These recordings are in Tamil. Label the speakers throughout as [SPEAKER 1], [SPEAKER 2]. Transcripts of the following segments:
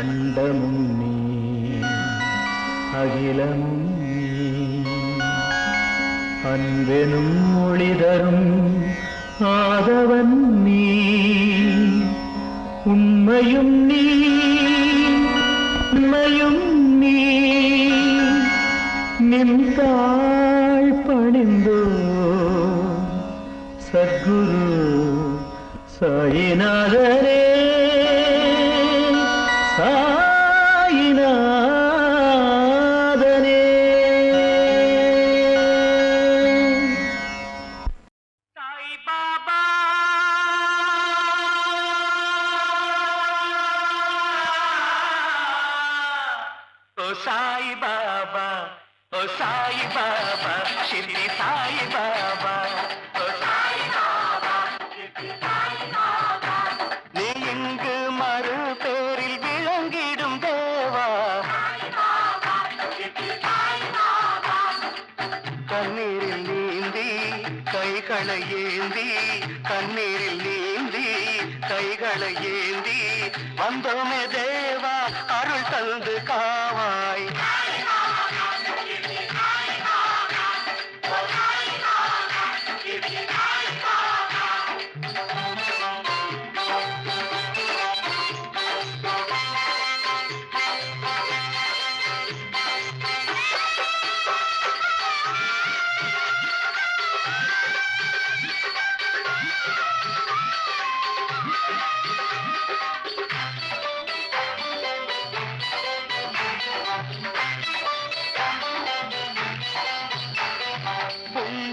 [SPEAKER 1] அண்டமும் நீ அகிலமும் அன்பெனும் மொழி ஆதவன் நீ உண்மையும் நீ உண்மையும் நீ. நின்றாள் பணிந்தோ சத்குரு சாயிநாதரே.
[SPEAKER 2] சாய் பாபா ஓ சாய் பாபா ஷிர்டி சாய் பாபா ஓ சாய் பாபா நீ இங்கு மறு பேரில் விளங்கிடும் தேவா. கண்ணீரில் நீந்தி கைகளை ஏந்தி கண்ணீரில் ஏந்தி கைகளை ஏந்தி வந்தோமே தேவா அருள் தந்து காவா.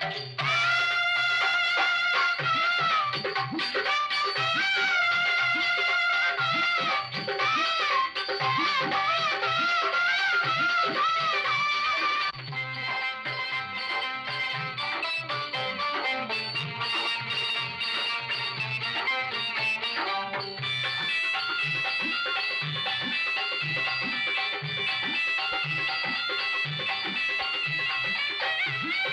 [SPEAKER 2] Thank you.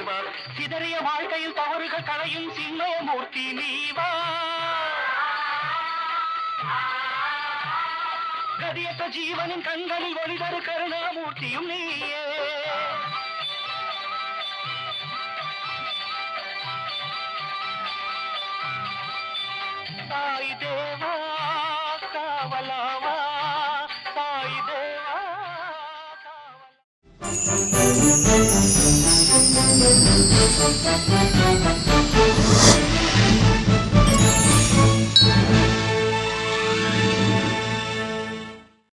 [SPEAKER 2] தேவா சிதறிய வாழ்க்கையில் தவறுகள் களையும் சின்மயமூர்த்தி நீவா. கதியற்ற ஜீவனின் கண்களில் ஒளிதரு கருணாமூர்த்தியும் நீயே. தாய் தேவா காவலாவா?
[SPEAKER 3] தாய் Thank Thank you.